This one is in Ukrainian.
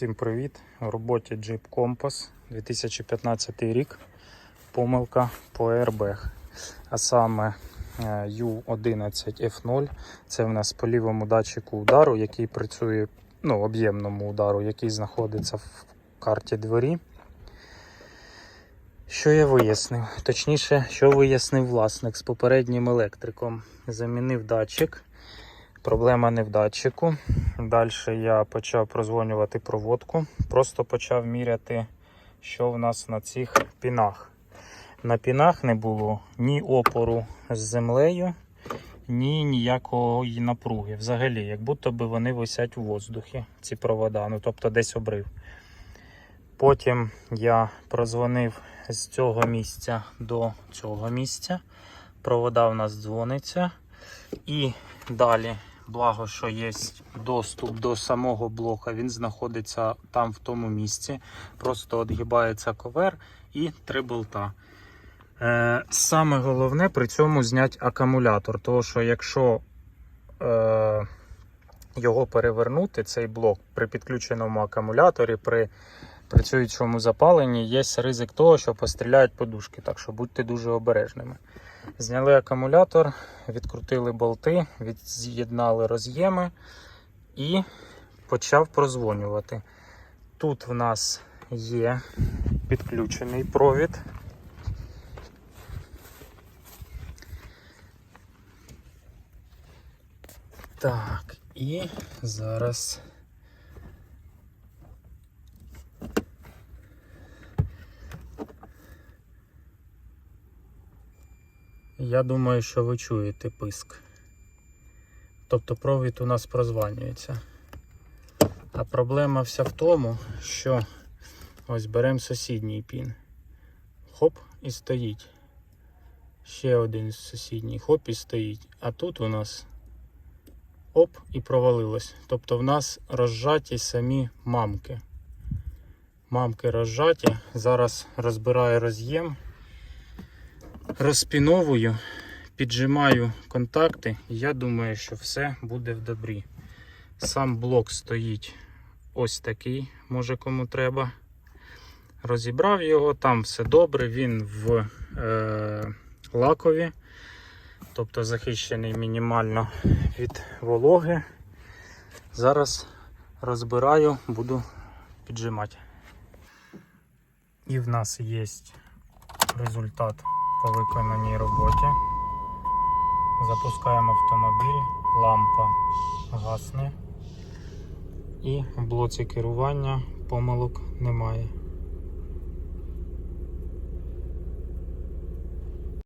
Всім привіт! В роботі Jeep Compass 2015 рік. Помилка по airbag. А саме е, U11F0. Це в нас по лівому датчику удару, який працює, ну, об'ємному удару, який знаходиться в карті двері. Що я вияснив? Точніше, що вияснив власник з попереднім електриком. Замінив датчик. Проблема не в датчику. Далі я почав прозвонювати проводку. Просто почав міряти, що в нас на цих пінах. На пінах не було ні опору з землею, ні ніякої напруги. Взагалі, як будто би вони висять у воздухі, ці провода, ну тобто десь обрив. Потім я прозвонив з цього місця до цього місця. Провода в нас дзвониться. І далі, благо, що є доступ до самого блока, він знаходиться там в тому місці. Просто відгибається ковер і три болта. Е, саме головне при цьому зняти акумулятор. Тому що якщо е, його перевернути, цей блок при підключеному акумуляторі, при працюючому запаленні, є ризик того, що постріляють подушки. Так що будьте дуже обережними. Зняли акумулятор, відкрутили болти, від'єднали роз'єми і почав прозвонювати. Тут в нас є підключений провід. Так, і зараз. Я думаю, що ви чуєте писк. Тобто провід у нас прозванюється. А проблема вся в тому, що ось беремо сусідній пін. Хоп і стоїть. Ще один сусідній хоп і стоїть. А тут у нас оп і провалилось. Тобто в нас розжаті самі мамки. Мамки розжаті. Зараз розбираю роз'єм розпіновую, піджимаю контакти, і я думаю, що все буде в добрі. Сам блок стоїть ось такий, може кому треба. Розібрав його, там все добре, він в е, лакові, тобто захищений мінімально від вологи. Зараз розбираю, буду піджимати. І в нас є результат по виконаній роботі. Запускаємо автомобіль, лампа гасне і в блоці керування помилок немає.